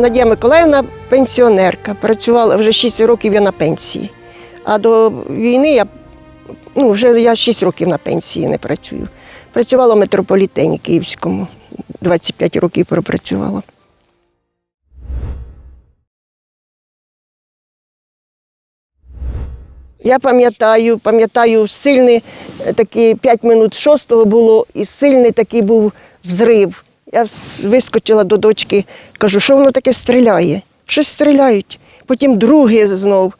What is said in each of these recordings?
Надія Миколаївна пенсіонерка. Працювала вже 6 років я на пенсії. А до війни я ну, вже я 6 років на пенсії не працюю. Працювала в метрополітені Київському. 25 років пропрацювала. Я пам'ятаю, пам'ятаю, сильний е, такий 5 минут шостого було, і сильний такий був взрив. Я вискочила до дочки, кажу, що воно таке стріляє? Щось стріляють. Потім другий знов.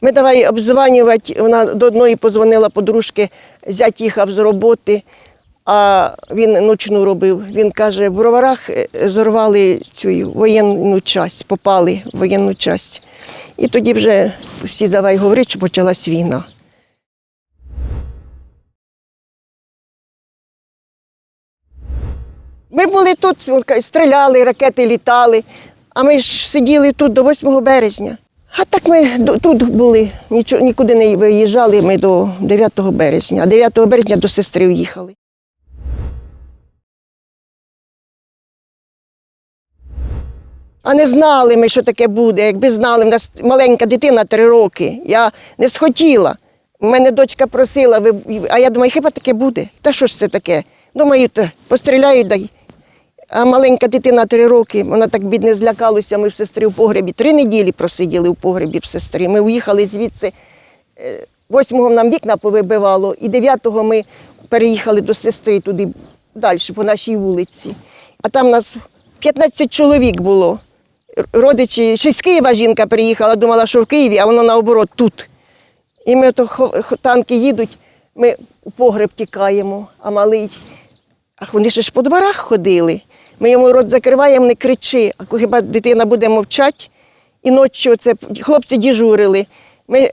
Ми давай обзванювати. Вона до одної позвонила подружки, зять їхав з роботи, а він ночну робив. Він каже, в броварах е, зорвали цю воєнну часть, попали в воєнну часть. І тоді вже всі давай говорити, що почалась війна. Ми були тут, стріляли, ракети літали, а ми ж сиділи тут до 8 березня. А так ми тут були, нікуди не виїжджали ми до 9 березня, а 9 березня до сестри в'їхали. А не знали ми, що таке буде. Якби знали, в нас маленька дитина три роки. Я не схотіла. У мене дочка просила, а я думаю, хіба таке буде? Та що ж це таке? Думаю, та постріляють дай. А маленька дитина три роки, вона так бідне злякалася. Ми в сестри в погребі. Три неділі просиділи в погребі в сестри. Ми уїхали звідси. Е, Восьмого нам вікна повибивало, і дев'ятого ми переїхали до сестри туди далі, по нашій вулиці. А там нас 15 чоловік було. Родичі, ще з Києва жінка приїхала, думала, що в Києві, а воно наоборот тут. І ми то танки їдуть, ми у погреб тікаємо, а малий. Ах, вони ж по дворах ходили. Ми йому рот закриваємо, не кричи. А хіба дитина буде мовчати, і ночі оце хлопці діжурили. Ми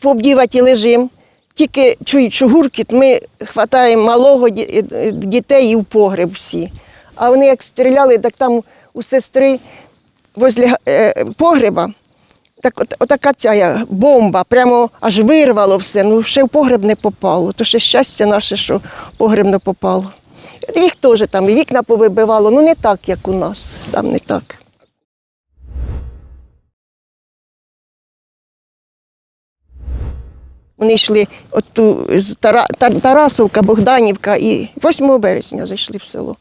по обдіваті лежимо, тільки чують, що гуркіт, ми хватаємо малого е, дітей і в погреб всі. А вони як стріляли, так там у сестри возле е, погреба. Так, от, отака ця бомба, прямо аж вирвало все. Ну, ще в погреб не попало. То ще щастя наше, що в погреб не попало. Їх теж там і вікна повибивало, ну не так, як у нас. Там не так. Вони йшли от ту, з Тара, Тарасовка, Богданівка і 8 березня зайшли в село.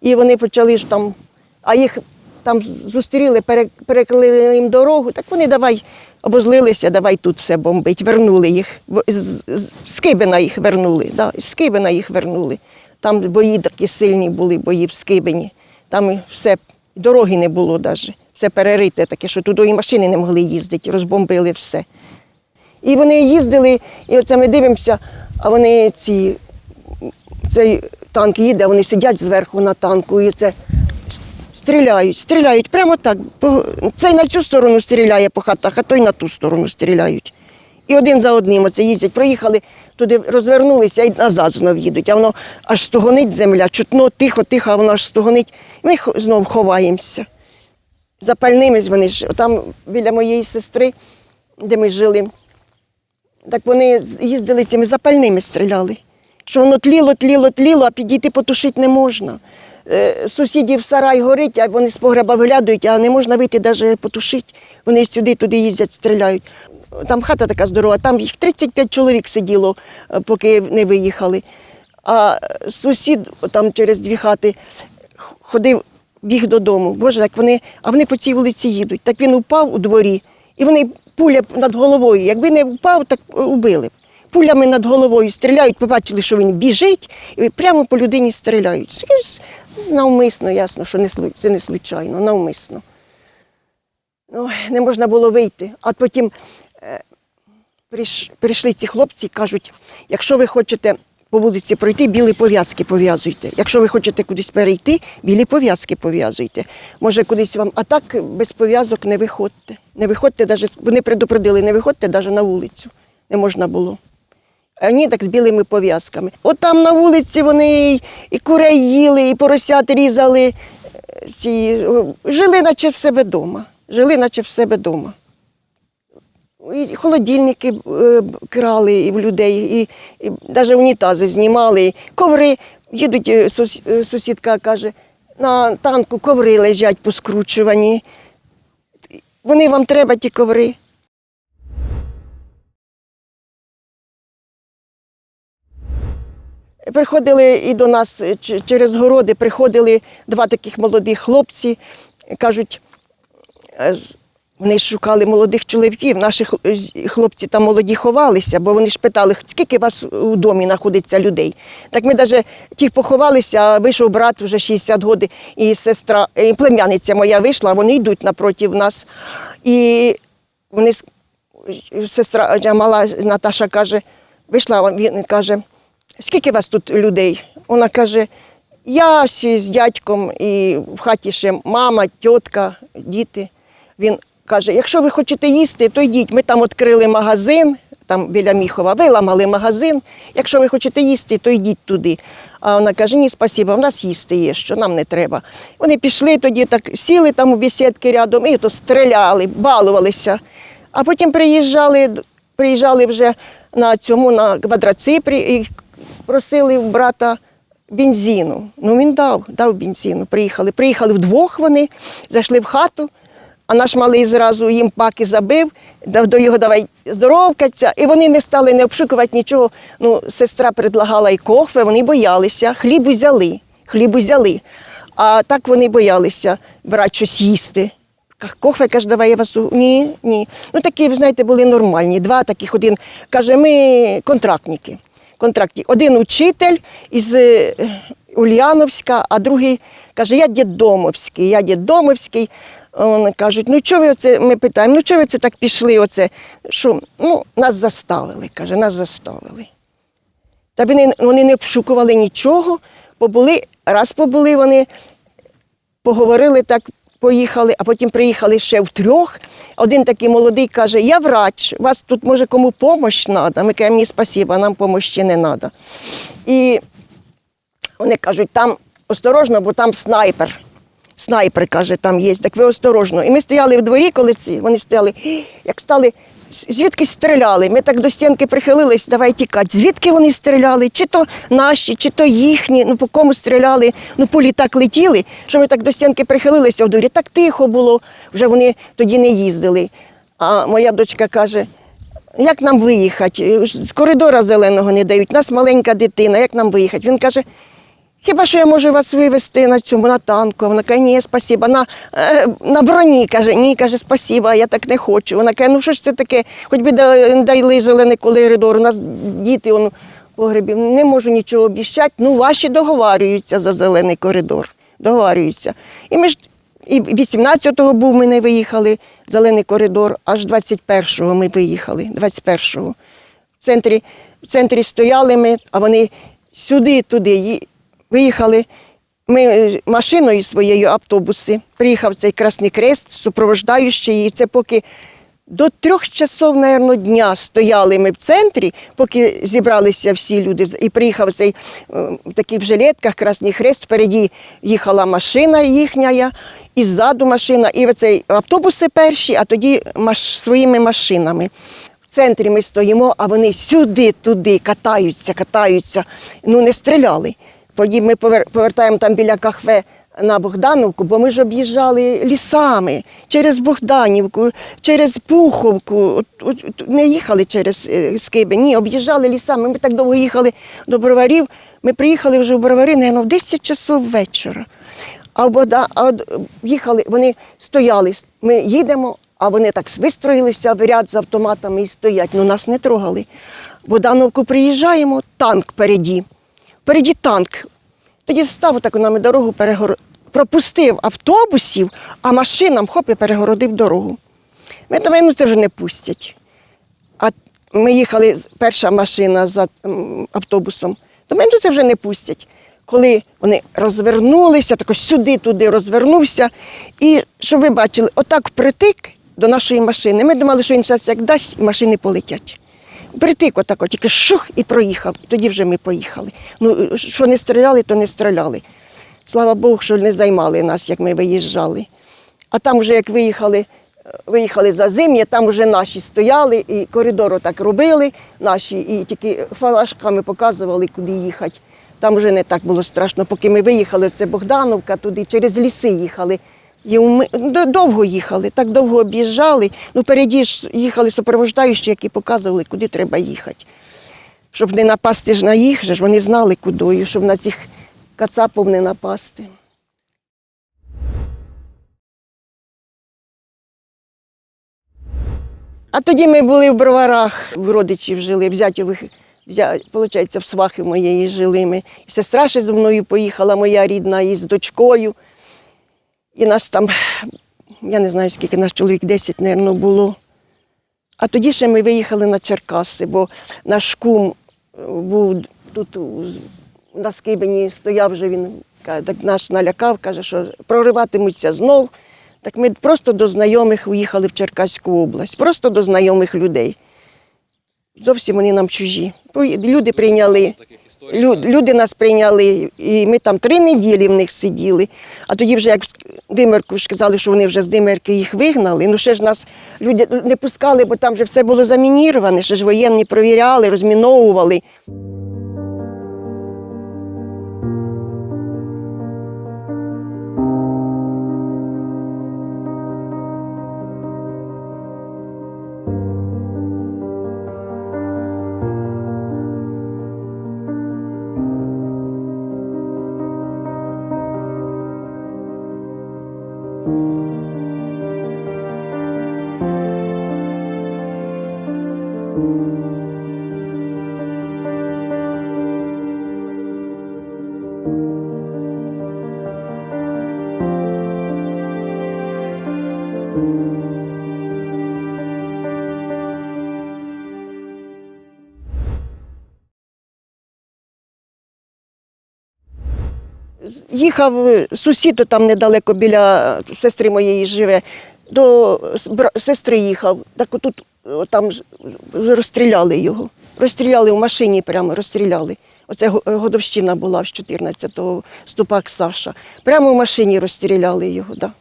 І вони почали ж там, а їх там зустріли, перекрили їм дорогу, так вони давай обозлилися, давай тут все бомбить. Вернули їх. З, з, з Кибина їх вернули. Да, з Кибина їх вернули. Там бої такі сильні були, бої в Скибині. Там і все, дороги не було навіть. Все перерите таке, що туди і машини не могли їздити, розбомбили все. І вони їздили, і оце ми дивимося, а вони ці, цей танк їде, вони сидять зверху на танку і це стріляють, стріляють прямо так. Цей на цю сторону стріляє по хатах, а той на ту сторону стріляють. І один за одним оце їздять, проїхали туди, розвернулися і назад знов їдуть. А воно аж стогонить земля, чутно, тихо, тихо, а воно аж стогонить. Ми знов ховаємося. Запальними вони ж, там біля моєї сестри, де ми жили, так вони їздили цими запальними стріляли. Що воно тліло, тліло, тліло, а підійти потушити не можна. Е, Сусідів сарай горить, а вони з погреба виглядають, а не можна вийти навіть потушити. Вони сюди, туди їздять, стріляють. Там хата така здорова, там їх 35 чоловік сиділо, е, поки не виїхали. А сусід там через дві хати ходив, біг додому. Боже, як вони, а вони по цій вулиці їдуть. Так він упав у дворі, і вони пуля над головою. Якби не впав, так е, убили б. Пулями над головою стріляють, побачили, що він біжить, і прямо по людині стріляють. Навмисно, ясно, що не, це не случайно, навмисно. Ой, не можна було вийти. А потім прийшли ці хлопці і кажуть, якщо ви хочете по вулиці пройти, білі пов'язки пов'язуйте. Якщо ви хочете кудись перейти, білі пов'язки пов'язуйте. Може, кудись вам, а так без пов'язок не виходьте. Не виходьте, з- вони предупредили, не виходьте навіть на вулицю. Не можна було. А Вони так з білими пов'язками. От там на вулиці вони і- і курей їли, і поросят різали. е, Ці, жили, наче в себе вдома. Жили, наче в себе вдома. І холодильники е, крали і в людей, і, і навіть унітази знімали, і коври. Їдуть, е, сус- е, сусідка каже, на танку коври лежать поскручувані. вони вам треба, ті коври. Приходили і до нас через городи, приходили два таких молодих хлопці, кажуть, вони шукали молодих чоловіків. Наші хлопці там молоді ховалися, бо вони ж питали, скільки вас у домі знаходиться людей. Так ми навіть ті поховалися, вийшов брат вже 60 років, і сестра, і племянниця моя вийшла, вони йдуть напроти нас. І вони сестра мала Наташа каже, вийшла, він каже, скільки вас тут людей? Вона каже, я з дядьком і в хаті ще мама, тітка, діти. Він каже, якщо ви хочете їсти, то йдіть. Ми там відкрили магазин, там біля Міхова, виламали магазин. Якщо ви хочете їсти, то йдіть туди. А вона каже, ні, спасіба, в нас їсти є, що нам не треба. Вони пішли тоді, так сіли там у бесідки рядом і то стріляли, балувалися. А потім приїжджали, приїжджали вже на цьому на квадроциклі і просили в брата бензину. Ну він дав, дав бензину. Приїхали. Приїхали вдвох вони, зайшли в хату, а наш малий зразу їм паки забив, до його давай здоровкаться. І вони не стали не обшукувати нічого. Ну, сестра предлагала і кохве, вони боялися, хліб взяли, хліб взяли. А так вони боялися брати щось їсти. Кохве каже, давай я вас. Ні, ні. Ну такі, ви знаєте, були нормальні. Два таких один. Каже, ми контрактники. Контракті. Один учитель із е, Ульяновська, а другий каже, я дідомовський, я дідомовський. Вони кажуть, ну чого ви оце, ми питаємо, ну чого ви це так пішли? Оце? Що? Ну, нас заставили, каже, нас заставили. Та вони, вони не обшукували нічого, побули, раз побули вони, поговорили так, поїхали, а потім приїхали ще втрьох. Один такий молодий каже: Я врач, вас тут може кому допомога треба. Ми кажемо, ні, спасіба, нам допомоги не треба. І вони кажуть, там осторожно, бо там снайпер. Снайпер каже, там є, так ви осторожно. І ми стояли в дворі, коли ці, вони стояли, як стали, звідки стріляли. Ми так до стінки прихилились, давай тікати. Звідки вони стріляли? Чи то наші, чи то їхні, ну по кому стріляли, ну полі так летіли, що ми так до стінки прихилилися в дворі. Так тихо було, вже вони тоді не їздили. А моя дочка каже, як нам виїхати? З коридора зеленого не дають, нас маленька дитина, як нам виїхати? Він каже, хіба що я можу вас вивезти на цьому, на танку? Вона каже, ні, спасіба. На, е, на броні каже, ні, каже, спасіба, я так не хочу. Вона каже, ну що ж це таке, хоч би да- дали зелений коридор, у нас діти он, в погребі, не можу нічого обіщати, ну ваші договарюються за зелений коридор. Договарюються. І ми ж і 18-го був, ми не виїхали, зелений коридор, аж 21-го ми виїхали, 21-го. В центрі, в центрі стояли ми, а вони сюди, туди виїхали. Ми е, машиною своєю автобуси. Приїхав цей Красний Крест, супроводжаючий, і це поки до трьох часов, напевно, дня стояли ми в центрі, поки зібралися всі люди. І приїхав цей е, такий в жилетках Красний Хрест. Впереді їхала машина їхня, і ззаду машина, і оцей автобуси перші, а тоді маш, своїми машинами. В центрі ми стоїмо, а вони сюди, туди катаються, катаються. Ну не стріляли. Тоді ми повертаємо там біля кафе на Богдановку, бо ми ж об'їжджали лісами через Богданівку, через Пуховку. Не їхали через е, Скиби, ні, об'їжджали лісами. Ми так довго їхали до броварів. Ми приїхали вже в бровари, мабуть, в 10 часов вечора. А, їхали, вони стояли. Ми їдемо, а вони так вистроїлися в ряд з автоматами і стоять. Ну нас не трогали. Богдановку приїжджаємо, танк переді. Впереді танк. Тоді став так нами дорогу, перегор... пропустив автобусів, а машинам хоп і перегородив дорогу. Ми думаємо, ну це вже не пустять. А ми їхали, перша машина за автобусом. Думаємо, ну це вже не пустять. Коли вони розвернулися, так ось сюди, туди розвернувся. І щоб ви бачили, отак впритик до нашої машини. Ми думали, що він зараз як дасть, і машини полетять. Притик отако, тільки шух і проїхав. Тоді вже ми поїхали. Ну, що не стріляли, то не стріляли. Слава Богу, що не займали нас, як ми виїжджали. А там вже як виїхали, виїхали за зим'я, там вже наші стояли, і коридор так робили, наші, і тільки фалашками показували, куди їхати. Там вже не так було страшно. Поки ми виїхали, це Богдановка, туди через ліси їхали. І ми довго їхали, так довго об'їжджали. Ну, переді ж їхали супроводжаючі, які показували, куди треба їхати. Щоб не напасти ж на їх, ж вони знали кудою, щоб на цих кацапів не напасти. А тоді ми були в броварах, в родичів жили, в зятьових, виходить, в свахи моєї жили ми. Сестра ще зі мною поїхала, моя рідна, із дочкою. І нас там, я не знаю, скільки нас чоловік 10, мабуть, було. А тоді ще ми виїхали на Черкаси, бо наш кум е, був тут на Скибині, стояв вже він, так нас налякав, каже, що прориватимуться знов. Так ми просто до знайомих уїхали в Черкаську область, просто до знайомих людей. Зовсім вони нам чужі. Люди прийняли. Лю- Люди нас прийняли, і ми там три неділі в них сиділи. А тоді вже як з Димирку ж сказали, що вони вже з Димерки їх вигнали. Ну ще ж нас люди не пускали, бо там вже все було замініроване, ще ж воєнні провіряли, розміновували. Їхав е, сусід там недалеко біля сестри моєї живе. До сестри їхав. Так отут там розстріляли його. Розстріляли в машині, прямо розстріляли. Оце годовщина була з 14-го, ступак Саша. Прямо в машині розстріляли його. Да.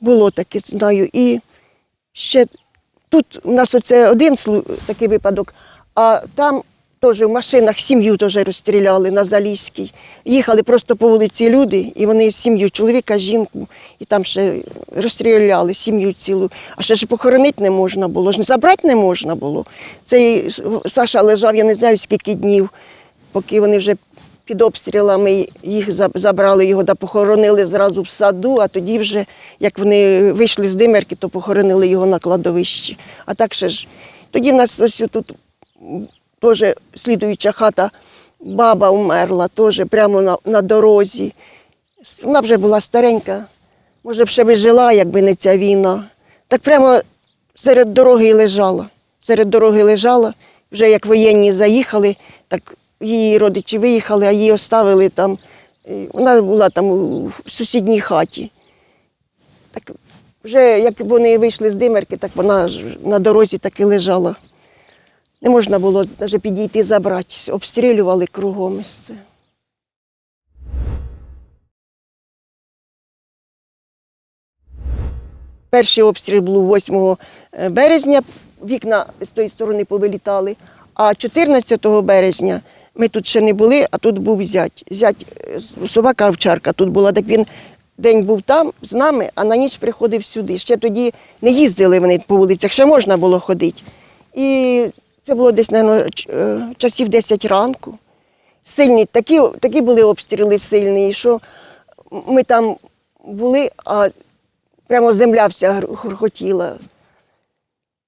Було таке, знаю. І ще тут у нас оце один такий випадок, а там теж в машинах сім'ю теж розстріляли на Залізькій. Їхали просто по вулиці люди, і вони сім'ю, чоловіка, жінку, і там ще розстріляли сім'ю цілу. А ще ж похоронити не можна було, ж забрати не можна було. Цей Саша лежав, я не знаю скільки днів, поки вони вже під обстрілами їх забрали його да похоронили зразу в саду, а тоді вже, як вони вийшли з Димерки, то похоронили його на кладовищі. А так ще ж. Тоді в нас ось тут теж слідуюча хата, баба умерла, теж прямо на, на дорозі. Вона вже була старенька, може б ще би якби не ця війна. Так прямо серед дороги лежала. Серед дороги лежала, вже як воєнні заїхали, так її родичі виїхали, а її оставили там. Вона була там у сусідній хаті. Так вже як вони вийшли з Димерки, так вона ж на дорозі так і лежала. Не можна було навіть підійти забрати, обстрілювали кругом. ось це. Перший обстріл був 8 березня, вікна з тої сторони повилітали. А 14 березня ми тут ще не були, а тут був зять. Зять е, собака овчарка тут була, так він день був там з нами, а на ніч приходив сюди. Ще тоді не їздили вони по вулицях, ще можна було ходити. І це було десь, мабуть, часів 10 ранку. Сильні, такі, такі були обстріли сильні, що ми там були, а прямо земля вся гуркотіла.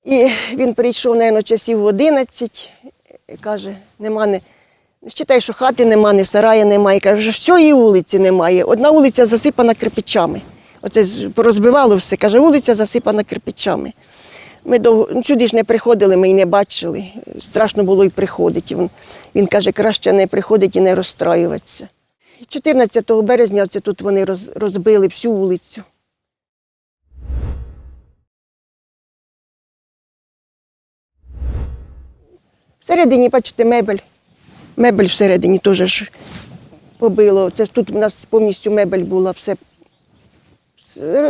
І він прийшов, мабуть, часів в 11, і каже, нема не. Считай, що хати нема, ні сарая немає. Каже, вже всієї вулиці немає. Одна вулиця засипана кирпичами. Оце порозбивало все. Каже, вулиця засипана кирпичами. Ми довго ну, сюди ж не приходили, ми й не бачили. Страшно було й приходити. Він, він каже, краще не приходити і не розстраюватися. 14 березня оце тут вони роз, розбили всю вулицю. Всередині, бачите, мебель. Мебель всередині теж ж побило. Це тут у нас повністю мебель була, все,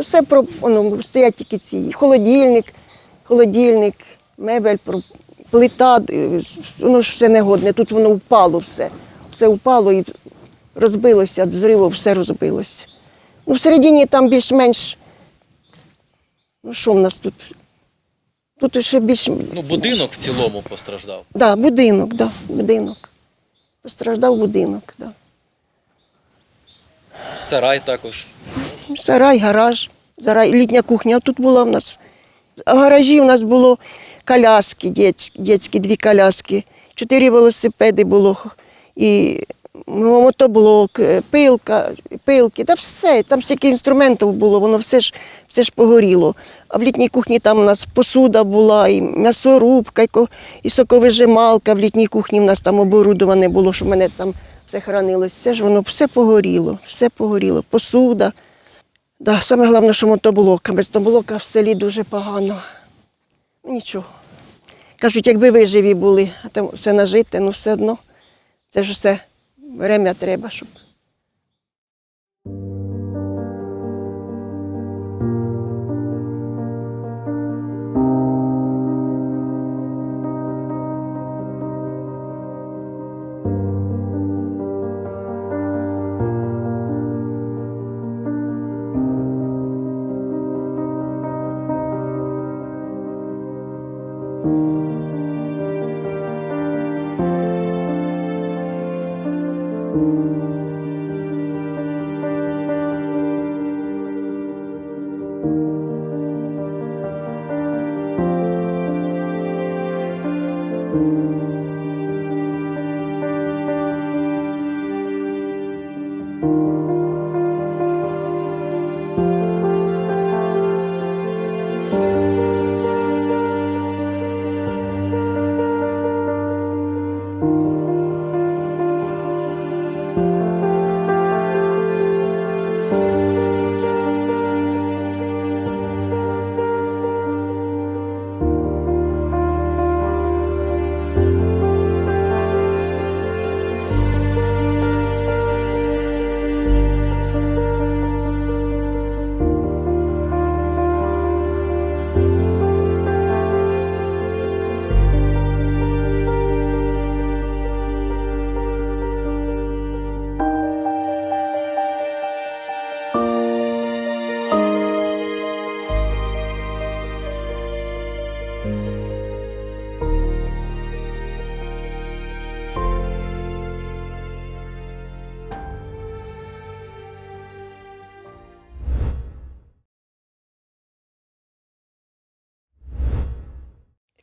все про, воно, стоять тільки ці. Холодильник, холодильник, мебель, плита, е, воно ж все негодне. Тут воно впало все. Все впало і розбилося, від зриву все розбилося. Ну, всередині там більш-менш Ну що в нас тут? Тут ще більш. Ну, будинок в цілому постраждав. Да, будинок, да, будинок. Постраждав будинок, да. Сарай також. Сарай, гараж, сарай, літня кухня тут була в нас. В гаражі в нас було коляски, дєцькі, дві коляски, чотири велосипеди було, і ну, мотоблок, е, пилка, пилки, та все, там стільки інструментів було, воно все ж, все ж погоріло. А в літній кухні там у нас посуда була, і м'ясорубка, і, соковижималка. В літній кухні в нас там оборудоване було, що в мене там все хранилось. Все ж воно все погоріло, все погоріло. Посуда. Да, саме головне, що мотоблока. Без мотоблока в селі дуже погано. Ну, Нічого. Кажуть, якби ви живі були, а там все нажите, ну все одно. Це ж все время треба, щоб.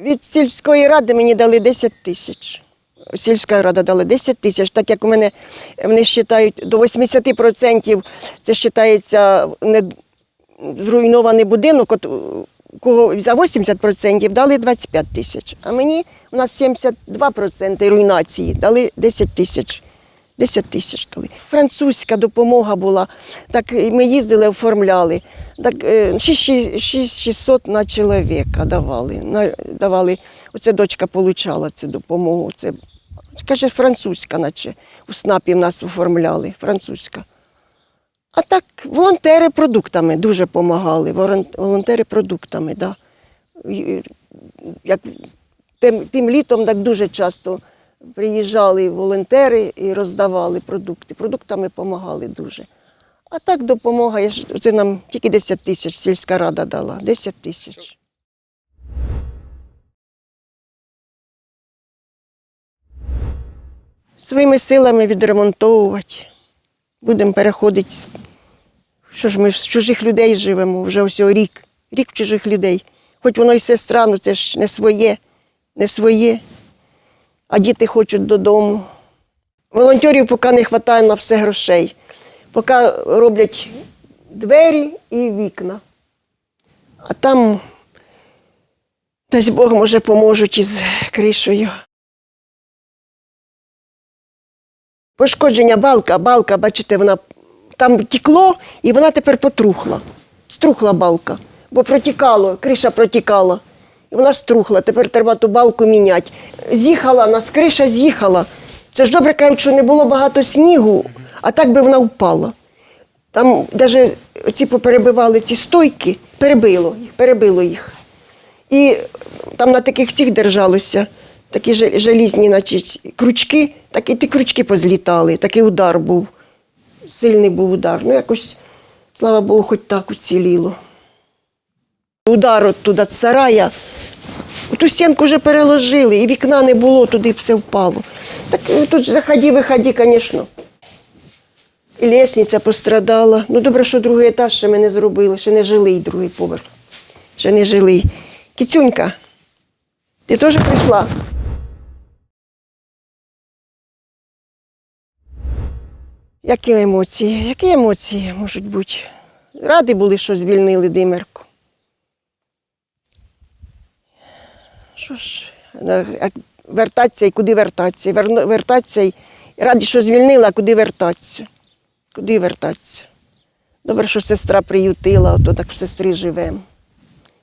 Від сільської ради мені дали 10 тисяч. Сільська рада дала 10 тисяч, так як у мене вони вважають до 80% це вважається не зруйнований будинок, от кого за 80% дали 25 тисяч. А мені у нас 72% руйнації, дали 10 тисяч. 10 тисяч коли. Французька допомога була. Так ми їздили, оформляли. Так е, 6600 на чоловіка давали. Давали. Оце дочка отримала цю допомогу. Це, каже, французька, наче у СНАПі в нас оформляли. Французька. А так, волонтери продуктами дуже допомагали. Волонтери продуктами, да. Як тим літом так дуже часто приїжджали волонтери і роздавали продукти. Продуктами допомагали дуже. А так допомога, це нам тільки 10 тисяч сільська рада дала. 10 тисяч. Своїми силами відремонтовувати. Будемо переходити. Що ж ми з чужих людей живемо вже ось рік. Рік чужих людей. Хоч воно і сестра, ну це ж не своє, не своє. А діти хочуть додому. Волонтерів поки не вистачає на все грошей. Поки роблять двері і вікна. А там, дасть Бог, може, поможуть із кришею. Пошкодження балка, балка, бачите, вона там тікло і вона тепер потрухла. Струхла балка, бо протікало, криша протікала. Вона струхла, тепер треба ту балку міняти. З'їхала, нас криша з'їхала. Це ж добре кажуть, що не було багато снігу, а так би вона впала. Там навіть ці поперебивали ці стойки, перебило перебило їх. І там на таких цих держалося, такі желізні, ці крючки, так і ті крючки позлітали, такий удар був. Сильний був удар. Ну, якось, слава Богу, хоч так уціліло. Удар от туди сарая. Ту стінку вже переложили, і вікна не було, туди все впало. Так е, тут ж заході, виході, звісно. І лісниця пострадала. Ну, добре, що другий етаж ще ми не зробили, ще не жилий другий поверх. Ще не жилий. Кіцюнька, ти теж прийшла? Які емоції? Які емоції можуть бути? Раді були, що звільнили Димерку. Що ж, е, вертатися і куди вертатися? Вертатися і раді, що звільнила, а куди вертатися? Куди вертатися? Добре, що сестра приютила, ото так в сестри живемо.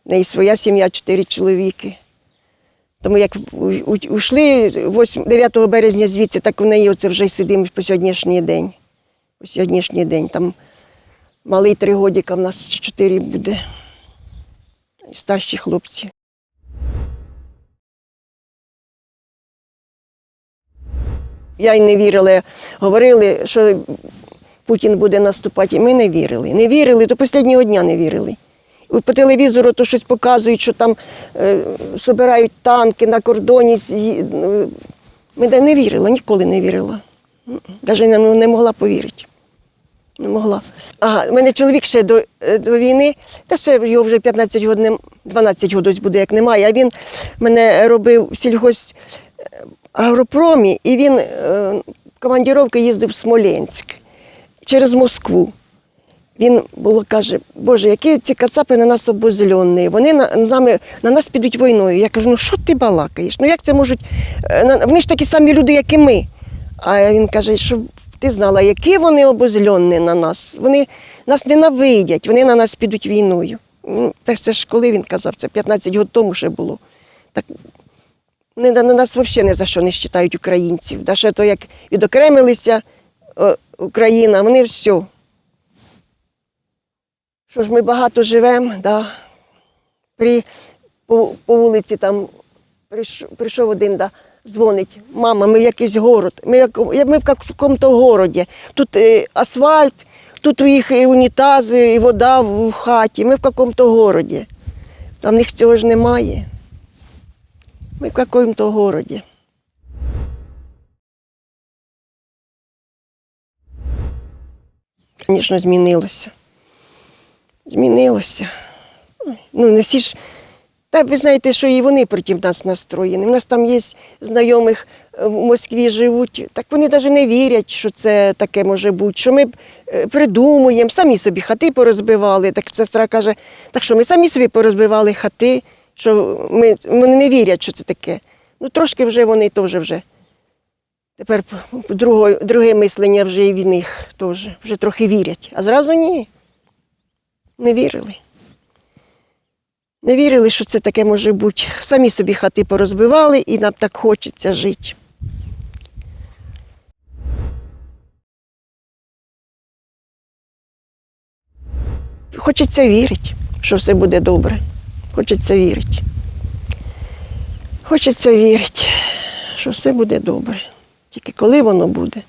В неї своя сім'я, чотири чоловіки. Тому як 8, 9 березня звідси, так у неї оце вже сидимо по сьогоднішній день. По сьогоднішній день. Там малий три годіка, в нас чотири буде. І старші хлопці. Я й не вірила. Говорили, що Путін буде наступати. І ми не вірили. Не вірили, до останнього дня не вірили. По телевізору то щось показують, що там е, збирають танки на кордоні. е, Ми не вірила, ніколи не вірила. Навіть не, могла повірити. Не могла. Ага, у мене чоловік ще до, е, до війни, та ще його вже 15 років, 12 років буде, як немає. А він мене робив в сільгосп агропромі, і він е, командіровки їздив в Смоленськ через Москву. Він було каже, Боже, які ці кацапи на нас обозльонні, вони на, нами, на нас підуть війною. Я кажу, ну що ти балакаєш? Ну як це можуть? е, Вони ж такі самі люди, як і ми. А він каже, що ти знала, які вони обозльонні на нас. Вони нас ненавидять, вони на нас підуть війною. Це ж коли він казав, це 15 років тому ще було. Так вони на на нас взагалі ні за що не вважають українців. Да ще то як відокремилися е, Україна, вони все. Що ж ми багато живемо, да. При, по, по вулиці там прийшов, один, да, дзвонить, мама, ми в якийсь город, ми, як, ми в якому-то городі. Тут е, асфальт, тут у їх і унітази, і вода в, хаті. Ми в якому-то городі. Там в них цього ж немає. Ми в якому-то городі. Звісно, змінилося. Змінилося. Ну, не всі ж. Та ви знаєте, що і вони проти нас настроєні. У нас там є знайомих е, в Москві живуть. Так вони навіть не вірять, що це таке може бути. Що ми е, придумуємо, самі собі хати порозбивали. Так сестра каже, так що ми самі собі порозбивали хати, що ми, вони не вірять, що це таке. Ну, трошки вже вони теж вже. Тепер друге, друге мислення вже і в них теж вже трохи вірять. А зразу ні. Не вірили. Не вірили, що це таке може бути. Самі собі хати порозбивали і нам так хочеться жити. Хочеться вірити, що все буде добре. Хочеться вірити. Хочеться вірити, що все буде добре. Тільки коли воно буде,